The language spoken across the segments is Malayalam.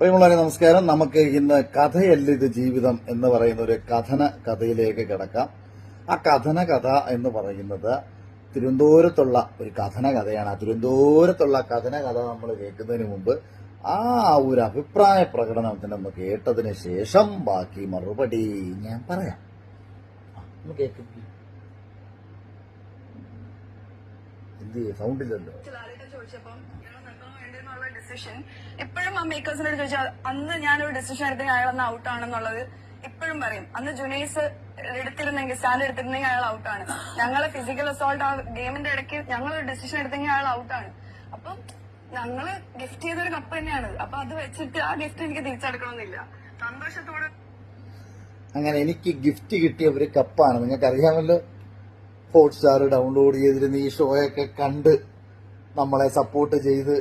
പ്രിയമുള്ളവരെ നമസ്കാരം. നമുക്ക് ഇന്ന് കഥയല്ല ഇത് ജീവിതം എന്ന് പറയുന്ന ഒരു കഥന കഥയിലേക്ക് കിടക്കാം. ആ കഥന കഥ എന്ന് പറയുന്നത് തിരുവനന്തപുരത്തുള്ള ഒരു കഥന കഥയാണ്. ആ തിരുവനന്തപുരത്തുള്ള കഥന കഥ നമ്മൾ കേൾക്കുന്നതിന് മുമ്പ് ആ ഒരു അഭിപ്രായ പ്രകടനത്തിന് നമ്മൾ കേട്ടതിന് ശേഷം ബാക്കി മറുപടി ഞാൻ പറയാം. എന്ത് സൗണ്ട് ഇല്ലല്ലോ. ലാലേട്ടൻ ചോദിച്ചപ്പം ഞങ്ങൾ നിർത്തണോ വേണ്ടെന്നുള്ള ഡിസിഷൻ എപ്പോഴും ആ മേക്കേഴ്സിനോട് ചോദിച്ചാൽ അന്ന് ഞാനൊരു ഡിസിഷൻ എടുത്തെങ്കിൽ അയാൾ അന്ന് ഔട്ട് ആണെന്നുള്ളത് എപ്പോഴും പറയും. അന്ന് ജുനൈസ് എടുത്തിരുന്നെങ്കിൽ സ്റ്റാൻഡ് എടുത്തിരുന്നെങ്കിൽ അയാൾ ഔട്ട് ആണ്. ഞങ്ങളെ ഫിസിക്കൽ അസോൾട്ട് ആ ഗെയിമിന്റെ ഇടയ്ക്ക് ഞങ്ങളൊരു ഡിസിഷൻ എടുത്തെങ്കിൽ അയാൾ ഔട്ട് ആണ്. അപ്പം ഞങ്ങൾ ഗിഫ്റ്റ് ചെയ്തൊരു കപ്പ് തന്നെയാണ്. അപ്പൊ അത് വെച്ചിട്ട് ആ ഗിഫ്റ്റ് എനിക്ക് തിരിച്ചെടുക്കണമെന്നില്ല. സന്തോഷത്തോടെ അങ്ങനെ എനിക്ക് ഗിഫ്റ്റ് കിട്ടിയ ഒരു കപ്പാണ് നിങ്ങൾക്ക് അറിയാമല്ലോ ഹോട്ട്സ്റ്റാർ ഡൗൺലോഡ് ചെയ്തിരുന്ന ഈ ഷോയൊക്കെ കണ്ട് നമ്മളെ സപ്പോർട്ട് ചെയ്ത്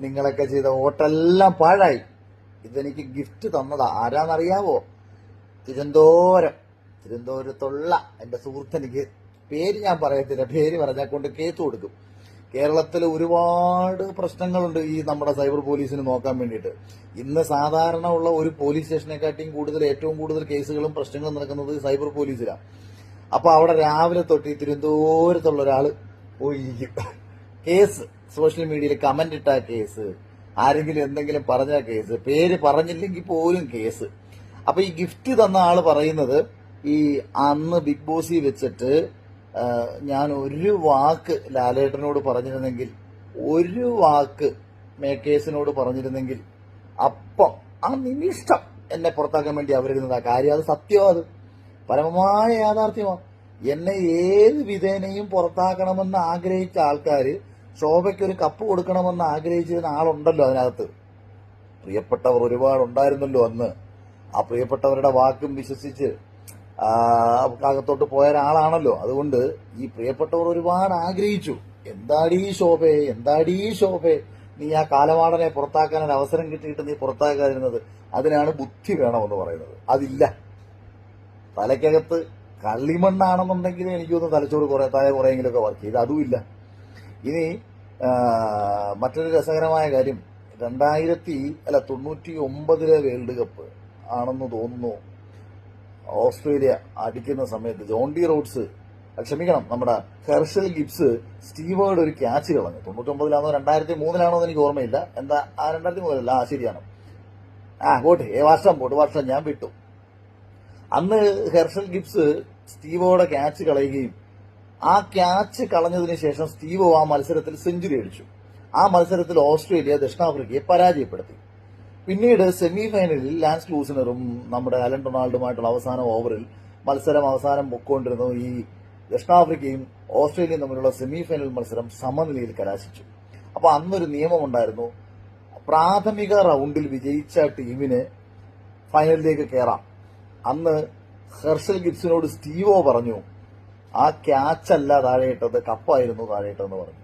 നിങ്ങളൊക്കെ ചെയ്ത ഓട്ടെല്ലാം പാഴായി. ഇതെനിക്ക് ഗിഫ്റ്റ് തന്നതാ. ആരാന്നറിയാവോ? തിരുവനന്തപുരം. തിരുവനന്തപുരത്തുള്ള എന്റെ സുഹൃത്ത് എനിക്ക് പേര് ഞാൻ പറയത്തില്ല. പേര് പറഞ്ഞാൽ കൊണ്ട് കേസ് കൊടുക്കും. കേരളത്തിൽ ഒരുപാട് പ്രശ്നങ്ങളുണ്ട് ഈ നമ്മുടെ സൈബർ പോലീസിന് നോക്കാൻ വേണ്ടിയിട്ട്. ഇന്ന് സാധാരണ ഉള്ള ഒരു പോലീസ് സ്റ്റേഷനെക്കാട്ടിയും കൂടുതൽ ഏറ്റവും കൂടുതൽ കേസുകളും പ്രശ്നങ്ങളും നടക്കുന്നത് സൈബർ പോലീസിലാണ് അപ്പോൾ അവിടെ രാവിലെ തൊട്ട് ഈ തിരുവനന്തപുരത്തുള്ള ഒരാൾ പോയിരിക്കും. കേസ്. സോഷ്യൽ മീഡിയയിൽ കമന്റ് ഇട്ട കേസ് ആരെങ്കിലും എന്തെങ്കിലും പറഞ്ഞ കേസ് പേര് പറഞ്ഞില്ലെങ്കിൽ പോലും കേസ്. അപ്പൊ ഈ ഗിഫ്റ്റ് തന്ന ആൾ പറയുന്നത് ഈ അന്ന് ബിഗ് ബോസിൽ വെച്ചിട്ട് ഞാൻ ഒരു വാക്ക് ലാലേട്ടനോട് പറഞ്ഞിരുന്നെങ്കിൽ ഒരു വാക്ക് മേക്കേഴ്സിനോട് പറഞ്ഞിരുന്നെങ്കിൽ അപ്പം ആ നിമിഷം എന്നെ പുറത്താക്കാൻ വേണ്ടി അവരിരുന്നതാ കാര്യം. അത് സത്യം അത്. പരമമായ യാഥാർത്ഥ്യമാണ് എന്നെ ഏത് വിധേനയും പുറത്താക്കണമെന്ന് ആഗ്രഹിച്ച ആൾക്കാര് ശോഭയ്ക്ക് ഒരു കപ്പ് കൊടുക്കണമെന്ന് ആഗ്രഹിച്ചിരുന്ന ആളുണ്ടല്ലോ അതിനകത്ത്. പ്രിയപ്പെട്ടവർ ഒരുപാട് ഉണ്ടായിരുന്നല്ലോ അന്ന്. ആ പ്രിയപ്പെട്ടവരുടെ വാക്കും വിശ്വസിച്ച് അകത്തോട്ട് പോയ ഒരാളാണല്ലോ. അതുകൊണ്ട് ഈ പ്രിയപ്പെട്ടവർ ഒരുപാട് ആഗ്രഹിച്ചു. എന്താടീ ശോഭയെ എന്താടീ ശോഭയെ നീ ആ കാലമാടനെ പുറത്താക്കാൻ ഒരു അവസരം കിട്ടിയിട്ട് നീ പുറത്താക്കാതിരുന്നത് അതിനാണ് ബുദ്ധി വേണമെന്ന് പറയുന്നത്. അതില്ല. തലയ്ക്കകത്ത് കള്ളിമണ്ണാണെന്നുണ്ടെങ്കിൽ എനിക്കൊന്ന് തലച്ചോറ് കുറെ താഴെ കുറെയെങ്കിലുമൊക്കെ വർക്ക് ചെയ്ത്. അതുമില്ല ഇനി മറ്റൊരു രസകരമായ കാര്യം. രണ്ടായിരത്തി അല്ല തൊണ്ണൂറ്റി ഒമ്പതിലെ വേൾഡ് കപ്പ് ആണെന്ന് തോന്നുന്നു. ഓസ്ട്രേലിയ അടിക്കുന്ന സമയത്ത് ജോണ്ടി റോഡ്സ് ക്ഷമിക്കണം നമ്മുടെ ഹെർഷൽ ഗിബ്സ് സ്റ്റീവേർഡ് ഒരു ക്യാച്ച് കളഞ്ഞു. തൊണ്ണൂറ്റൊമ്പതിലാണോ രണ്ടായിരത്തി മൂന്നിലാണോ എന്ന് എനിക്ക് ഓർമ്മയില്ല. എന്താ ആ രണ്ടായിരത്തി മൂന്നിലല്ല ആ ശരിയാണ്. ആ പോട്ടെ ഏ വർഷം പോട്ട് വർഷം ഞാൻ വിട്ടു. അന്ന് ഹെർഷൽ ഗിബ്സ് സ്റ്റീവോടെ ക്യാച്ച് കളയുകയും ആ ക്യാച്ച് കളഞ്ഞതിന് ശേഷം സ്റ്റീവോ ആ മത്സരത്തിൽ സെഞ്ചുറി അടിച്ചു. ആ മത്സരത്തിൽ ഓസ്ട്രേലിയ ദക്ഷിണാഫ്രിക്കയെ പരാജയപ്പെടുത്തി. പിന്നീട് സെമി ഫൈനലിൽ ലാൻസ് ലൂസിനറും നമ്മുടെ അലൻ റൊണാൾഡുമായിട്ടുള്ള അവസാന ഓവറിൽ മത്സരം അവസാനം പൊക്കൊണ്ടിരുന്നു. ഈ ദക്ഷിണാഫ്രിക്കയും ഓസ്ട്രേലിയയും തമ്മിലുള്ള സെമി ഫൈനൽ മത്സരം സമനിലയിൽ കലാശിച്ചു. അപ്പൊ അന്നൊരു നിയമമുണ്ടായിരുന്നു. പ്രാഥമിക റൗണ്ടിൽ വിജയിച്ച ടീമിന് ഫൈനലിലേക്ക് കയറാം അന്ന് ഹെർഷൽ ഗിബ്സിനോട് സ്റ്റീവോ പറഞ്ഞു ആ ക്യാച്ചല്ല താഴെയിട്ടത് കപ്പായിരുന്നു താഴെയിട്ടെന്ന് പറഞ്ഞു.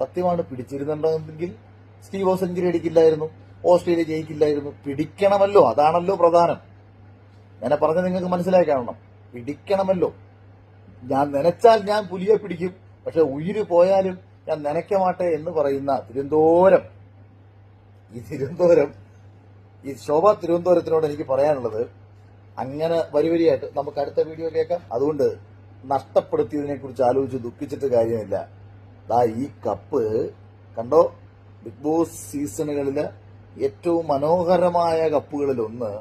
സത്യമാണ് പിടിച്ചിരുന്നുണ്ടെങ്കിൽ സ്റ്റീവോ സെഞ്ചുറി അടിക്കില്ലായിരുന്നു ഓസ്ട്രേലിയ ജയിക്കില്ലായിരുന്നു. പിടിക്കണമല്ലോ അതാണല്ലോ പ്രധാനം. ഞാൻ പറഞ്ഞത് നിങ്ങൾക്ക് മനസ്സിലായി കാണണം. പിടിക്കണമല്ലോ. ഞാൻ നനച്ചാൽ ഞാൻ പുലിയെ പിടിക്കും പക്ഷെ ഉയിര് പോയാലും ഞാൻ നനയ്ക്കമാട്ടെ എന്ന് പറയുന്ന തിരുവനന്തപുരം. ഈ തിരുവനന്തപുരം ഈ ശോഭ തിരുവനന്തപുരത്തിനോട് എനിക്ക് പറയാനുള്ളത് അങ്ങനെ വരിവരിയായിട്ട് നമുക്ക് അടുത്ത വീഡിയോ കേൾക്കാം. അതുകൊണ്ട് നഷ്ടപ്പെടുത്തിയതിനെ കുറിച്ച് ആലോചിച്ച് ദുഃഖിച്ചിട്ട് കാര്യമില്ല. ദാ ഈ കപ്പ് കണ്ടോ? ബിഗ് ബോസ് സീസണുകളിൽ ഏറ്റവും മനോഹരമായ കപ്പുകളിലൊന്ന്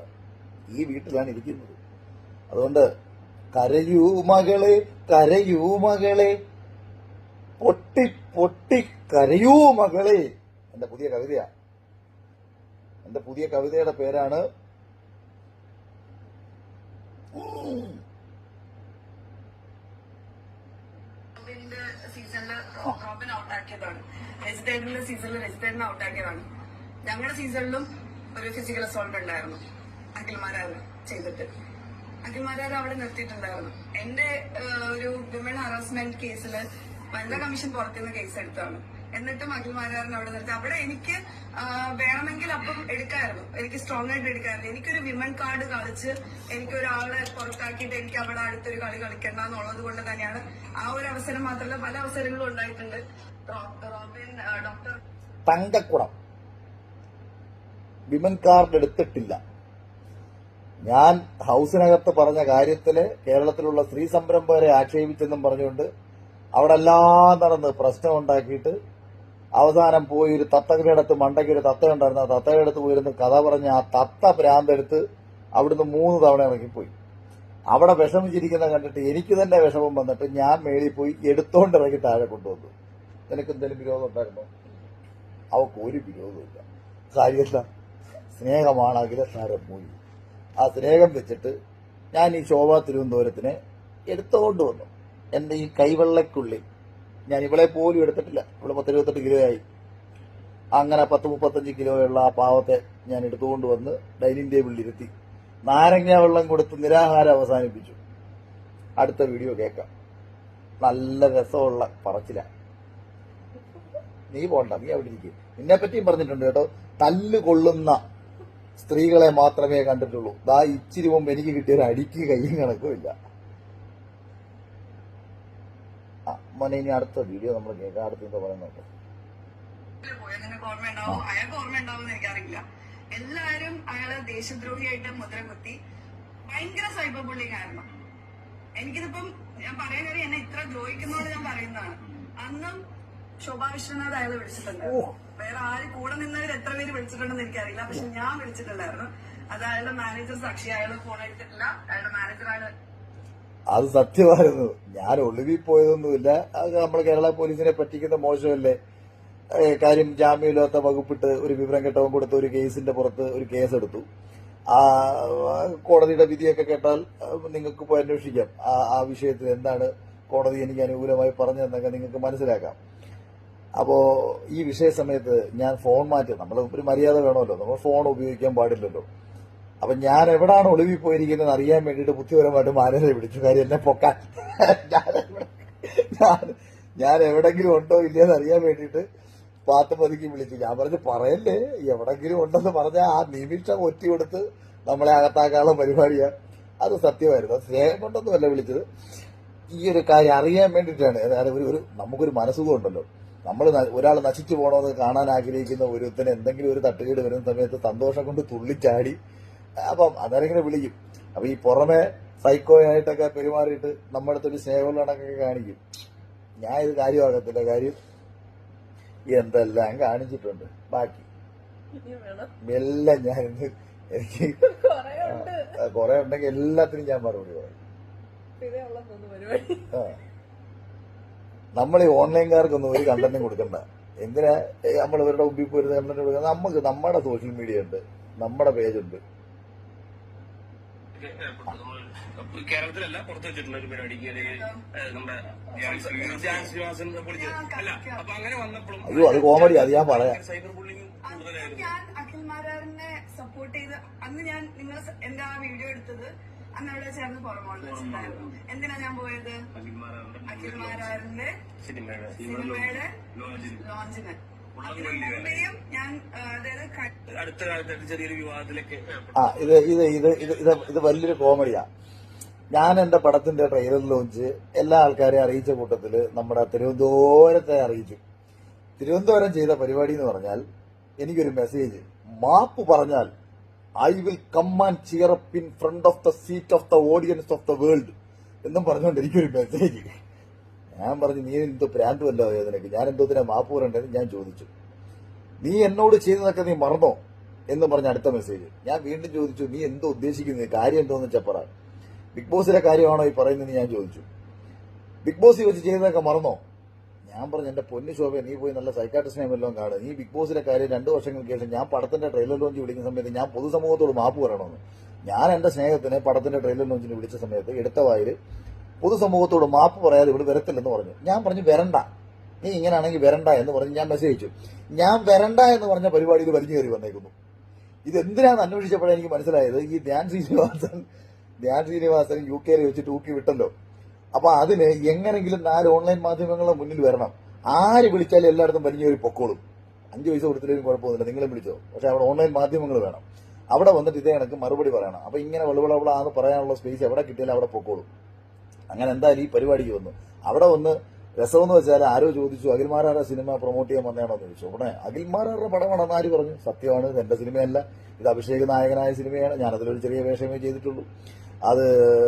ഈ വീട്ടിലാണ് ഇരിക്കുന്നത്. അതുകൊണ്ട് കരയൂ മകളെ കരയൂ പൊട്ടി പൊട്ടി കരയൂ മകളെ. എന്റെ പുതിയ കവിതയാ. എന്റെ പുതിയ കവിതയുടെ പേരാണ് സീസണിൽ റോബിൻ ഔട്ടാക്കിയതാണ് രജിതേടിന്റെ സീസണിൽ ഔട്ട് ഔട്ടാക്കിയതാണ് ഞങ്ങളുടെ സീസണിലും ഒരു ഫിസിക്കൽ അസോൾട്ട് ഉണ്ടായിരുന്നു. അഖിൽമാരാറ് ചെയ്തിട്ട്. അഖിൽമാരാറ് അവിടെ നിർത്തിയിട്ടുണ്ടായിരുന്നു. എന്റെ ഒരു വിമൻ ഹറാസ്മെന്റ് കേസിൽ വനിതാ കമ്മീഷൻ പുറത്തുനിന്ന് കേസ് എടുത്താണ് എന്നിട്ടും അഖിൽ മാരാറിന് അവിടെ നിർത്തി. അവിടെ എനിക്ക് വേണമെങ്കിൽ അപ്പം എടുക്കായിരുന്നു. എനിക്ക് സ്ട്രോങ് ആയിട്ട് എടുക്കായിരുന്നു. എനിക്കൊരു വിമൻ കാർഡ് കളിച്ച് എനിക്ക് ഒരാളെ പുറത്താക്കിയിട്ട് എനിക്ക് അവിടെ അടുത്തൊരു കളി കളിക്കണ്ട എന്നുള്ളത് കൊണ്ട് തന്നെയാണ് ആ ഒരു അവസരം മാത്രമല്ല പല അവസരങ്ങളും ഉണ്ടായിട്ടുണ്ട്. റോബിൻ ഡോക്ടർ തങ്കക്കുടം വിമൻ കാർഡ് എടുത്തിട്ടില്ല. ഞാൻ ഹൗസിനകത്ത് പറഞ്ഞ കാര്യത്തിൽ കേരളത്തിലുള്ള സ്ത്രീ സംരംഭകരെ ആക്ഷേപിച്ചെന്നും പറഞ്ഞുകൊണ്ട് അവിടെ എല്ലാം നടന്ന് പ്രശ്നം ഉണ്ടാക്കിയിട്ട് അവസാനം പോയി ഒരു തത്തയുടെ അടുത്ത് മണ്ടയ്ക്ക് ഒരു തത്ത ഉണ്ടായിരുന്നു ആ തത്തയുടെ അടുത്ത് പോയിരുന്ന് കഥ പറഞ്ഞ് ആ തത്ത ഭ്രാന്തെടുത്ത് അവിടുന്ന് മൂന്ന് തവണ ഇറങ്ങിപ്പോയി. അവിടെ വിഷമിച്ചിരിക്കുന്ന കണ്ടിട്ട് എനിക്ക് തന്നെ വിഷമം വന്നിട്ട് ഞാൻ മേളിൽ പോയി എടുത്തോണ്ട് ഇറങ്ങി താഴെ കൊണ്ടുവന്നു. നിനക്ക് എന്തെങ്കിലും വിരോധം ഉണ്ടായിരുന്നോ? അവക്ക് ഒരു വിരോധമില്ല കാര്യമില്ല സ്നേഹമാണ് അഖിലസാരം മൂലി ആ സ്നേഹം വെച്ചിട്ട് ഞാൻ ഈ ശോഭാ തിരുവനന്തപുരത്തിനെ എടുത്തുകൊണ്ട് വന്നു. എന്റെ ഈ കൈവെള്ളക്കുള്ളിൽ ഞാൻ ഇവളെ പോലും എടുത്തിട്ടില്ല. ഇവിടെ പത്തിരുപത്തെട്ട് കിലോ ആയി. അങ്ങനെ പത്ത് മുപ്പത്തഞ്ച് കിലോയുള്ള ആ പാവത്തെ ഞാൻ എടുത്തുകൊണ്ട് വന്ന് ഡൈനിങ് ടേബിളിൽ ഇരുത്തി. നാരങ്ങ വെള്ളം കൊടുത്ത് നിരാഹാരം അവസാനിപ്പിച്ചു. അടുത്ത വീഡിയോ കേൾക്കാം. നല്ല രസമുള്ള പറച്ചില. നീ പോണ്ട നീ അവിടെ ഇരിക്കും. നിന്നെ പറ്റിയും പറഞ്ഞിട്ടുണ്ട് കേട്ടോ തല്ല് കൊള്ളുന്ന സ്ത്രീകളെ മാത്രമേ കണ്ടിട്ടുള്ളൂ. ദാ ഇച്ചിരി മുമ്പ് എനിക്ക് കിട്ടിയൊരു അടിക്ക് കയ്യും കണക്കും ഇല്ല ആ, മോനെ ഇനി അടുത്ത വീഡിയോ നമ്മൾ കേൾക്കാം. അടുത്ത എന്താ പറയുന്നുണ്ട് അയാൾക്ക് ഓർമ്മ ഉണ്ടാവും എനിക്കറിയില്ല. എല്ലാരും അയാളെ ദേശദ്രോഹിയായിട്ട് മുദ്ര കുത്തി ഭയങ്കര സൈബർ ബുള്ളിങ് ആയിരുന്നു. എനിക്കിതിപ്പം ഞാൻ പറയാൻ കാര്യം എന്നെ ഇത്ര ദ്രോഹിക്കുന്നോണ്ട് ഞാൻ പറയുന്നതാണ്. അന്നും ശോഭാ വിശ്വനാഥ് അയാളെ വിളിച്ചിട്ടുണ്ട്. വേറെ ആര് കൂടെ നിന്നവർ എത്ര പേര് വിളിച്ചിട്ടുണ്ടെന്ന് എനിക്കറിയില്ല. പക്ഷെ ഞാൻ വിളിച്ചിട്ടുണ്ടായിരുന്നു. അത് അയാളുടെ മാനേജർ സാക്ഷി. അയാൾ ഫോൺ എടുത്തിട്ടില്ല. അയാളുടെ മാനേജർ അയാൾ അത് സത്യമായിരുന്നു. ഞാൻ ഒളിവിൽ പോയതൊന്നുമില്ല. അത് നമ്മൾ കേരള പോലീസിനെ പറ്റിക്കുന്ന മോശമല്ലേ? കാര്യം ജാമ്യമില്ലാത്ത വകുപ്പിട്ട് ഒരു വിവരം കെട്ടവും കൊടുത്ത് ഒരു കേസിന്റെ പുറത്ത് ഒരു കേസ് എടുത്തു ആ കോടതിയുടെ വിധിയൊക്കെ കേട്ടാൽ നിങ്ങൾക്ക് പോയി അന്വേഷിക്കാം. ആ ആ വിഷയത്തിൽ എന്താണ് കോടതി എനിക്ക് അനുകൂലമായി പറഞ്ഞതെന്നൊക്കെ നിങ്ങൾക്ക് മനസ്സിലാക്കാം. അപ്പോ ഈ വിഷയ സമയത്ത് ഞാൻ ഫോൺ മാറ്റി. നമ്മൾ ഒരു മര്യാദ വേണമല്ലോ. നമ്മൾ ഫോൺ ഉപയോഗിക്കാൻ പാടില്ലല്ലോ. അപ്പൊ ഞാൻ എവിടാണ് ഒളിവി പോയിരിക്കുന്നത് അറിയാൻ വേണ്ടിട്ട് ബുദ്ധിപരമായിട്ട് മാനേജറെ വിളിച്ചു. കാര്യം എന്നെ പൊക്കാൻ. ഞാൻ ഞാൻ എവിടെങ്കിലും ഉണ്ടോ ഇല്ലയെന്ന് അറിയാൻ വേണ്ടിട്ട് പാത്ത് പതുക്കി വിളിച്ചു. ഞാൻ പറഞ്ഞു പറയല്ലേ എവിടെങ്കിലും ഉണ്ടെന്ന് പറഞ്ഞാൽ ആ നിമിഷം ഒറ്റ കൊടുത്ത് നമ്മളെ അകത്താക്കാനുള്ള പരിപാടിയാ. അത് സത്യമായിരുന്നു. സ്നേഹം കൊണ്ടൊന്നുമല്ല വിളിച്ചത്. ഈ ഒരു കാര്യം അറിയാൻ വേണ്ടിയിട്ടാണ്. അതായത് ഒരു ഒരു നമുക്കൊരു മനസ്സുഖം ഉണ്ടല്ലോ. നമ്മൾ ഒരാൾ നശിച്ചു പോകണമെന്ന് കാണാൻ ആഗ്രഹിക്കുന്ന ഒരുത്തിന് എന്തെങ്കിലും ഒരു തട്ടുകേട് വരുന്ന സമയത്ത് സന്തോഷം കൊണ്ട് തുള്ളിച്ചാടി അപ്പം അന്നേരം വിളിക്കും. അപ്പൊ ഈ പുറമെ സൈക്കോ ആയിട്ടൊക്കെ പെരുമാറിയിട്ട് നമ്മുടെ അടുത്തൊരു സ്നേഹമുള്ള കണക്കൊക്കെ കാണിക്കും. ഞാൻ ഇത് കാര്യമാകത്തില്ല കാര്യം എന്തെല്ലാം കാണിച്ചിട്ടുണ്ട്. ബാക്കി. എല്ലാം ഞാൻ ഇന്ന് എനിക്ക് കുറെ ഉണ്ടെങ്കിൽ എല്ലാത്തിനും ഞാൻ മറുപടി പറയും. നമ്മൾ ഈ ഓൺലൈൻകാർക്കൊന്നും ഒരു കണ്ടന്റും കൊടുക്കണ്ട. എന്തിനാ? നമ്മൾ ഇവരുടെ മുമ്പിൽ പോയിരുന്ന കണ്ടന്റ് കൊടുക്കുന്നത്? നമുക്ക് നമ്മുടെ സോഷ്യൽ മീഡിയ ഉണ്ട്. നമ്മുടെ പേജുണ്ട് കേരളത്തിലല്ല പുറത്ത് വെച്ചിട്ടുള്ള ഒരു പരിപാടിക്ക് നമ്മുടെ ശ്രീനിവാസൻ അല്ല അപ്പൊ അങ്ങനെ വന്നപ്പോഴും അയ്യോ അത് കോമഡി അത് ഞാൻ പറയാം. സൈബർ ബുള്ളിങ് കൂടുതലായിരുന്നു. ഞാൻ അഖിൽ മാരാറിനെ സപ്പോർട്ട് ചെയ്ത് അന്ന് ഞാൻ നിങ്ങൾ എന്റെ ആ വീഡിയോ എടുത്തത് അന്ന് അവിടെ ചേർന്ന് പുറമോണ്ട് വെച്ചിട്ടുണ്ടായിരുന്നു. എന്തിനാ ഞാൻ പോയത്? അഖിൽ മാരാറിന്റെ സിനിമയുടെ ലോഞ്ചിന്. അടുത്ത കാലത്തായിട്ട് ചെറിയൊരു വിവാദത്തിലൊക്കെ ആ ഇത് ഇത് ഇത് ഇത് ഇത് ഇത് വലിയൊരു കോമഡിയാ. ഞാൻ എന്റെ പടത്തിന്റെ ട്രെയിലർ ലോഞ്ച് എല്ലാ ആൾക്കാരെയും അറിയിച്ച കൂട്ടത്തിൽ നമ്മുടെ തിരുവനന്തപുരത്തെ അറിയിച്ചു. തിരുവനന്തപുരം ചെയ്ത പരിപാടി എന്ന് പറഞ്ഞാൽ എനിക്കൊരു മെസ്സേജ് മാപ്പ് പറഞ്ഞാൽ I will come and cheer up in front of the seat of the audience of the world എന്നും പറഞ്ഞുകൊണ്ട് എനിക്കൊരു മെസ്സേജ് ഞാൻ പറഞ്ഞു നീ എന്തോ പ്രാന്ത് വല്ലോ നിനക്ക് ഞാൻ എന്തോ തന്നെ മാപ്പ് ഞാൻ ചോദിച്ചു. നീ എന്നോട് ചെയ്തതൊക്കെ നീ മറന്നോ? എന്ന് പറഞ്ഞ അടുത്ത മെസ്സേജ് ഞാൻ വീണ്ടും ചോദിച്ചു നീ എന്തോ ഉദ്ദേശിക്കുന്നത് കാര്യം എന്തോന്ന് വെച്ചാൽ പറ. ബിഗ് ബോസിലെ കാര്യമാണോ ഈ പറയുന്നത് ഞാൻ ചോദിച്ചു. ബിഗ് ബോസ് വെച്ച് ചെയ്തതൊക്കെ മറന്നോ? ഞാൻ പറഞ്ഞു എന്റെ പൊന്നു ശോഭ നീ പോയി നല്ല സൈക്കാട്രിസ്റ്റിനെ വല്ലതും കാണും. നീ ബിഗ് ബോസിലെ കാര്യം രണ്ടു വർഷങ്ങൾക്ക് ശേഷം ഞാൻ പടത്തിന്റെ ട്രെയിലർ ലോഞ്ച് വിളിക്കുന്ന സമയത്ത് ഞാൻ പൊതുസമൂഹത്തോട് മാപ്പ് പറയണമെന്ന്. ഞാൻ എന്റെ സ്നേഹത്തിന് പടത്തിന്റെ ട്രെയിലർ ലോഞ്ചിന് വിളിച്ച സമയത്ത് എടുത്ത വായിൽ പൊതുസമൂഹത്തോട് മാപ്പ് പറയാതെ ഇവിടെ വരത്തില്ലെന്ന് പറഞ്ഞു. ഞാൻ പറഞ്ഞു വരണ്ട. നീ ഇങ്ങനെയാണെങ്കിൽ വരണ്ട എന്ന് പറഞ്ഞ് ഞാൻ മെസ്സേജ് അയച്ചു ഞാൻ വരണ്ട എന്ന് പറഞ്ഞ പരിപാടി ഇത് വലിഞ്ഞു കയറി വന്നേക്കുന്നു. ഇത് എന്തിനാന്ന് അന്വേഷിച്ചപ്പോഴാണ് എനിക്ക് മനസ്സിലായത് ഈ ധ്യാൻ ശ്രീനിവാസൻ ധ്യാൻ ശ്രീനിവാസൻ യു കെയിൽ വെച്ച് തൂക്കി വിട്ടല്ലോ. അപ്പൊ അതിന് എങ്ങനെങ്കിലും നാല് ഓൺലൈൻ മാധ്യമങ്ങളുടെ മുന്നിൽ വരണം. ആര് വിളിച്ചാലും എല്ലായിടത്തും വലിഞ്ഞു കയറി പൊക്കോളും. അഞ്ച് പൈസ കൊടുത്തിട്ടും കുഴപ്പമൊന്നുമില്ല. നിങ്ങളും വിളിച്ചോ. പക്ഷെ അവിടെ ഓൺലൈൻ മാധ്യമങ്ങൾ വേണം. അവിടെ വന്നിട്ട് ഇതേ കണക്ക് മറുപടി പറയണം. അപ്പൊ ഇങ്ങനെ വെളുവിളവിളാന്ന് പറയാനുള്ള സ്പേസ് എവിടെ കിട്ടിയാലും അവിടെ പൊക്കോളും. അങ്ങനെ എന്തായാലും ഈ പരിപാടിക്ക് വന്നു. അവിടെ വന്ന് രസമെന്ന് വെച്ചാൽ ആരോ ചോദിച്ചു അഖിൽമാരാറ സിനിമ പ്രൊമോട്ട് ചെയ്യാൻ വന്നതാണോ എന്ന് ചോദിച്ചു. ഉടനെ അഖിൽമാരാറുടെ പടമാണെന്ന് ആര് പറഞ്ഞു? സത്യമാണ് എന്റെ സിനിമയല്ല. ഇത് അഭിഷേക് നായകനായ സിനിമയാണ്. ഞാൻ അതിലൊരു ചെറിയ വേഷമേ ചെയ്തിട്ടുള്ളൂ. അത്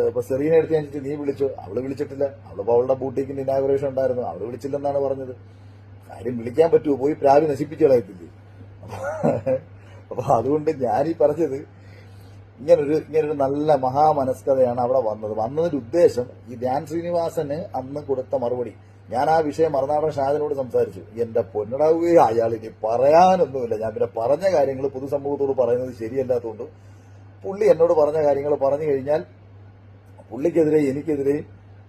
ഇപ്പൊ സെറീനെ എടുത്ത് ഞാൻ നീ വിളിച്ചു? അവൾ വിളിച്ചിട്ടില്ല. അവളിപ്പോ അവളുടെ ബൂട്ടിക്കിന്റെ ഇനാഗുറേഷൻ ഉണ്ടായിരുന്നു. അവൾ വിളിച്ചില്ലെന്നാണ് പറഞ്ഞത്. കാര്യം വിളിക്കാൻ പറ്റുമോ? പോയി പ്രാവി നശിപ്പിച്ചു കളയത്തില്ലേ? അപ്പൊ അതുകൊണ്ട് ഈ പറഞ്ഞത് ഇങ്ങനൊരു ഇങ്ങനൊരു നല്ല മഹാമനസ്കതയാണ് അവിടെ വന്നത്. വന്നതിന്റെ ഉദ്ദേശം ഈ ധ്യാൻ ശ്രീനിവാസന് അന്ന് കൊടുത്ത മറുപടി. ഞാൻ ആ വിഷയം മറുനാടൻ ഷാജനോട് സംസാരിച്ചു. എന്റെ പൊന്നടാവുകയെ അയാൾ ഇനി പറയാനൊന്നുമില്ല. ഞാൻ പിന്നെ പറഞ്ഞ കാര്യങ്ങൾ പൊതുസമൂഹത്തോട് പറയുന്നത് ശരിയല്ലാത്തതുകൊണ്ട് പുള്ളി എന്നോട് പറഞ്ഞ കാര്യങ്ങൾ പറഞ്ഞു കഴിഞ്ഞാൽ പുള്ളിക്കെതിരെ എനിക്കെതിരെയും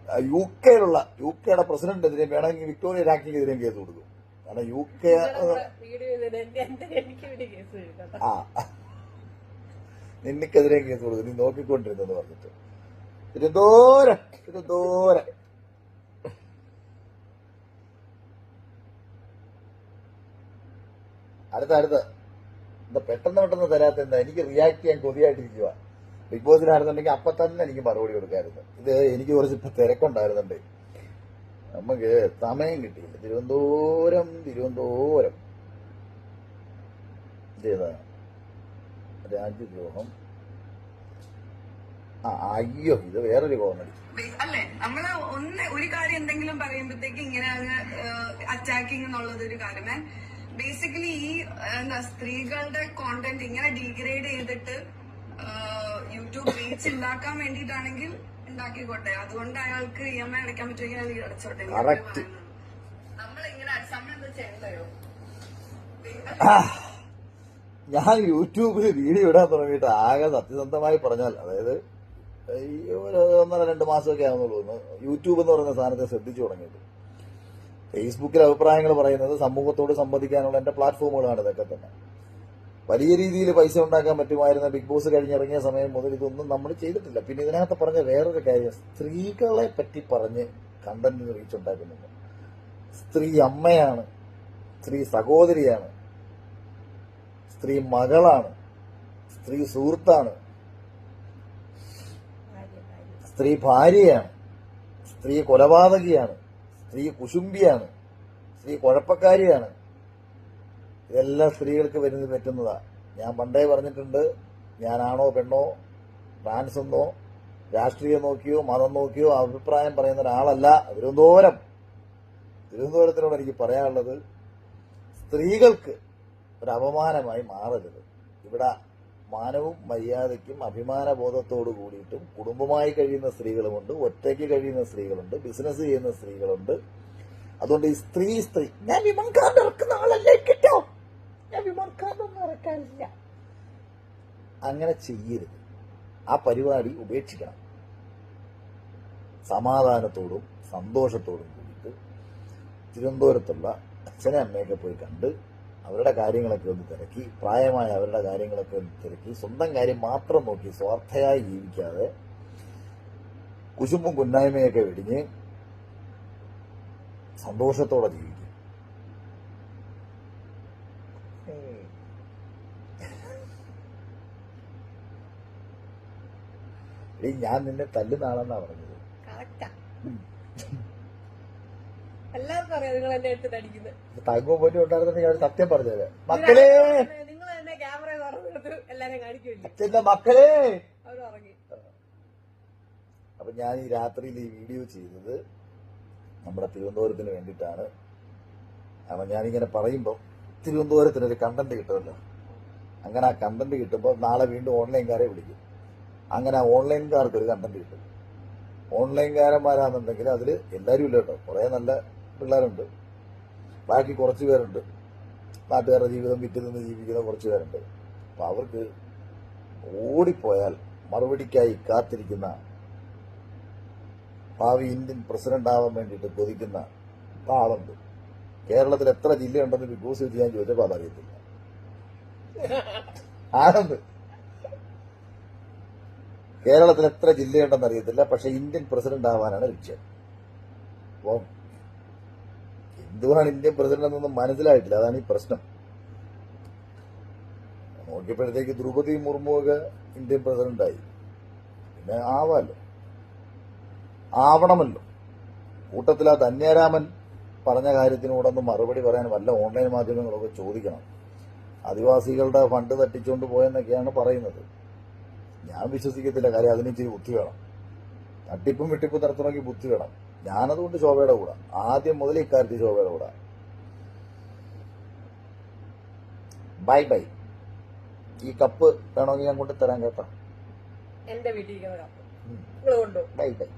ആ, യു കെയിലുള്ള യു കെയുടെ പ്രസിഡന്റിനെതിരെയും വേണമെങ്കിൽ വിക്ടോറിയ രാജ്ഞിക്കെതിരെയും കേസ് കൊടുക്കും. കാരണം യു കെ വീഡിയോ ചെയ്തതിന് എന്റെ എന്റെ എനിക്ക് വേണ്ടി കേസ് എഴുതണം ആ നിനക്കെതിരെയും കേസ് കൊടുക്കും നീ നോക്കിക്കൊണ്ടിരുന്നെന്ന് പറഞ്ഞിട്ട്. തിരുവനന്തപുരം തിരുവനന്തപുരം. അടുത്ത അടുത്ത. എന്താ പെട്ടെന്ന് പെട്ടെന്ന് തരാത്ത എന്താ? എനിക്ക് റിയാക്ട് ചെയ്യാൻ കൊതിയായിട്ടിരിക്കുക ബിഗ് ബോസിലായിരുന്നുണ്ടെങ്കിൽ അപ്പൊ തന്നെ എനിക്ക് മറുപടി കൊടുക്കായിരുന്നു. ഇത് എനിക്ക് കുറച്ച് ഇപ്പൊ തിരക്കുണ്ടായിരുന്നുണ്ട്. നമുക്ക് സമയം കിട്ടിയില്ല. തിരുവനന്തപുരം തിരുവനന്തപുരം. ഇതേതാ രാജ്യദ്രോഹം. ആ അയ്യോ ഇത് വേറൊരു കോമഡി അല്ലേ നമ്മൾ ഒന്ന് ഒരു കാര്യം എന്തെങ്കിലും പറയുമ്പോഴത്തേക്ക് ഇങ്ങനെ അങ്ങ് അറ്റാക്കിങ് എന്നുള്ളത് ഒരു കാര്യമേ ബേസിക്കലി ഈ എന്താ സ്ത്രീകളുടെ കോണ്ടന്റ് ഇങ്ങനെ ഡീഗ്രേഡ് ചെയ്തിട്ട് യൂട്യൂബ് റീച്ച് ഉണ്ടാക്കാൻ വേണ്ടിയിട്ടാണെങ്കിൽ ഉണ്ടാക്കിക്കോട്ടെ. അതുകൊണ്ട് അയാൾക്ക് ഇ എം ഐ അടയ്ക്കാൻ പറ്റുമെങ്കിൽ അത് അടച്ചോട്ടെ. നമ്മളിങ്ങനെ നമ്മളെന്താ ചെയ്യണ്ടയോ ഞാൻ യൂട്യൂബിൽ വീഡിയോ ഇടാൻ തുടങ്ങിയിട്ട് ആകെ സത്യസന്ധമായി പറഞ്ഞാൽ അതായത് ഈ ഒരു ഒന്നര രണ്ട് മാസമൊക്കെ ആവുന്നുള്ളൂ ഒന്ന് യൂട്യൂബ് എന്ന് പറയുന്ന സാധനത്തെ ശ്രദ്ധിച്ചു തുടങ്ങിയത് ഫേസ്ബുക്കിൽ അഭിപ്രായങ്ങൾ പറയുന്നത് സമൂഹത്തോട് സംവദിക്കാനുള്ള എന്റെ പ്ലാറ്റ്ഫോമുകളാണ് ഇതൊക്കെ തന്നെ. വലിയ രീതിയിൽ പൈസ ഉണ്ടാക്കാൻ പറ്റുമായിരുന്ന ബിഗ് ബോസ് കഴിഞ്ഞിറങ്ങിയ സമയം മുതൽ ഇതൊന്നും നമ്മൾ ചെയ്തിട്ടില്ല. പിന്നെ ഇതിനകത്ത് പറഞ്ഞ വേറൊരു കാര്യം സ്ത്രീകളെ പറ്റി പറഞ്ഞ് കണ്ടന്റ് റീച്ച് ഉണ്ടാക്കുന്നുണ്ട്. സ്ത്രീ അമ്മയാണ് സ്ത്രീ സഹോദരിയാണ് സ്ത്രീ മകളാണ്. സ്ത്രീ സുഹൃത്താണ്. സ്ത്രീ ഭാര്യയാണ്. സ്ത്രീ കൊലപാതകിയാണ്. സ്ത്രീ കുശുംബിയാണ് സ്ത്രീ കുഴപ്പക്കാരിയാണ്. ഇതെല്ലാം സ്ത്രീകൾക്ക് വരുന്നത് പറ്റുന്നതാ. ഞാൻ പണ്ടേ പറഞ്ഞിട്ടുണ്ട് ഞാനാണോ പെണ്ണോ ട്രാൻസ് എന്നോ രാഷ്ട്രീയം നോക്കിയോ മതം നോക്കിയോ അഭിപ്രായം പറയുന്ന ഒരാളല്ല. തിരുവനന്തപുരം. തിരുവനന്തപുരത്തിനോട് എനിക്ക് പറയാനുള്ളത് സ്ത്രീകൾക്ക് ഒരു അപമാനമായി മാറരുത്. ഇവിടെ മാനവും മര്യാദയ്ക്കും അഭിമാനബോധത്തോടു കൂടിയിട്ടും കുടുംബമായി കഴിയുന്ന സ്ത്രീകളുമുണ്ട് ഒറ്റയ്ക്ക് കഴിയുന്ന സ്ത്രീകളുണ്ട് ബിസിനസ് ചെയ്യുന്ന സ്ത്രീകളുണ്ട്. അതുകൊണ്ട് ഈ സ്ത്രീ സ്ത്രീ. ഞാൻ വിമൻ കാർഡ് ഇറക്കുന്ന ആളല്ലേ കിട്ടോ? ഞാൻ വിമൻ കാർഡൊന്നും ഇറക്കാനില്ല അങ്ങനെ ചെയ്യരുത്. ആ പരിപാടി ഉപേക്ഷിക്കണം. സമാധാനത്തോടും സന്തോഷത്തോടും കൂടിയിട്ട് തിരുവനന്തപുരത്തുള്ള അച്ഛനെ അമ്മയൊക്കെ പോയി കണ്ട് അവരുടെ കാര്യങ്ങളൊക്കെ ഒന്ന് തിരക്കി പ്രായമായ അവരുടെ കാര്യങ്ങളൊക്കെ ഒന്ന് തിരക്കി സ്വന്തം കാര്യം മാത്രം നോക്കി സ്വാർത്ഥയായി ജീവിക്കാതെ കുശുമ്പും കുന്നായ്മയൊക്കെ വെടിഞ്ഞ് സന്തോഷത്തോടെ ജീവിക്കും. ഞാൻ നിന്നെ തല്ലുന്നാളെന്നാ പറഞ്ഞത്. എല്ലാവർക്കും നിങ്ങൾ എന്നെ എടുത്തിട്ട് അടിക്കുന്നത് തങ്ങോ പോലും ഉണ്ടായിരുന്നെങ്കിൽ ഞാൻ സത്യം പറഞ്ഞത്. മക്കളെ! നിങ്ങൾ തന്നെ ക്യാമറ തുറന്നെടുത്ത് എല്ലാരും കാണിക്കില്ല അച്ഛന്റെ മക്കളെ! അവർ ഉറങ്ങി. അപ്പൊ ഞാൻ ഈ രാത്രിയിൽ ഈ വീഡിയോ ചെയ്തത് നമ്മുടെ തിരുവനന്തപുരത്തിന് വേണ്ടിയിട്ടാണ്. കാരണം ഞാനിങ്ങനെ പറയുമ്പോൾ തിരുവനന്തപുരത്തിന് ഒരു കണ്ടന്റ് കിട്ടുമല്ലോ. അങ്ങനെ ആ കണ്ടന്റ് കിട്ടുമ്പോൾ നാളെ വീണ്ടും ഓൺലൈൻകാരെ വിളിക്കും. അങ്ങനെ ആ ഓൺലൈൻകാർക്ക് ഒരു കണ്ടന്റ് കിട്ടും. ഓൺലൈൻകാരന്മാരാണെന്നുണ്ടെങ്കിൽ അതിൽ എല്ലാവരും ഇല്ല കേട്ടോ. കുറേ നല്ല പിള്ളേരുണ്ട്. ബാക്കി കുറച്ച് പേരുണ്ട്. നാട്ടുകാരുടെ ജീവിതം വിറ്റ് നിന്ന് ജീവിക്കുന്ന കുറച്ച് പേരുണ്ട്. അപ്പം അവർക്ക് ഓടിപ്പോയാൽ മറുപടിക്കായി കാത്തിരിക്കുന്ന ഭാവി ഇന്ത്യൻ പ്രസിഡന്റ് ആവാൻ വേണ്ടിയിട്ട് കൊതിക്കുന്ന ആളുണ്ട്. കേരളത്തിൽ എത്ര ജില്ലയുണ്ടെന്ന് ബിഗ് ബോസ് വെച്ച് ഞാൻ ചോദിച്ചപ്പോൾ അതറിയത്തില്ല. ആളുണ്ട്. കേരളത്തിൽ എത്ര ജില്ലയുണ്ടെന്ന് അറിയത്തില്ല പക്ഷെ ഇന്ത്യൻ പ്രസിഡന്റ് ആവാനാണ് ലക്ഷ്യം. അപ്പം എന്തുവാണ് ഇന്ത്യൻ പ്രസിഡന്റ് എന്നൊന്നും മനസ്സിലായിട്ടില്ല. അതാണ് ഈ പ്രശ്നം. നോക്കിയപ്പോഴത്തേക്ക് ദ്രൗപദി മുർമു ഒക്കെ ഇന്ത്യൻ പ്രസിഡന്റായി പിന്നെ ആവാലോ ആവണമല്ലോ. കൂട്ടത്തിൽ ആ ധന്യരാമൻ പറഞ്ഞ കാര്യത്തിനോടൊന്ന് മറുപടി പറയാൻ വല്ല ഓൺലൈൻ മാധ്യമങ്ങളൊക്കെ ചോദിക്കണം. ആദിവാസികളുടെ ഫണ്ട് തട്ടിച്ചുകൊണ്ട് പോയെന്നൊക്കെയാണ് പറയുന്നത്. ഞാൻ വിശ്വസിക്കത്തില്ല. കാര്യം അതിന് ഇച്ചിരി ബുദ്ധി വേണം. തട്ടിപ്പും വെട്ടിപ്പും നടത്തണമെങ്കിൽ ബുദ്ധി വേണം. ഞാനതുകൊണ്ട് ശോഭയുടെ കൂടെ. ആദ്യം മുതൽ ഇക്കാര്യത്തിൽ ശോഭയുടെ കൂടെ. ബൈ ബൈ ഈ കപ്പ് വേണമെങ്കിൽ ഞാൻ കൊണ്ട് തരാൻ കേട്ടോ. എന്റെ വീട്ടിൽ ബൈ ബൈ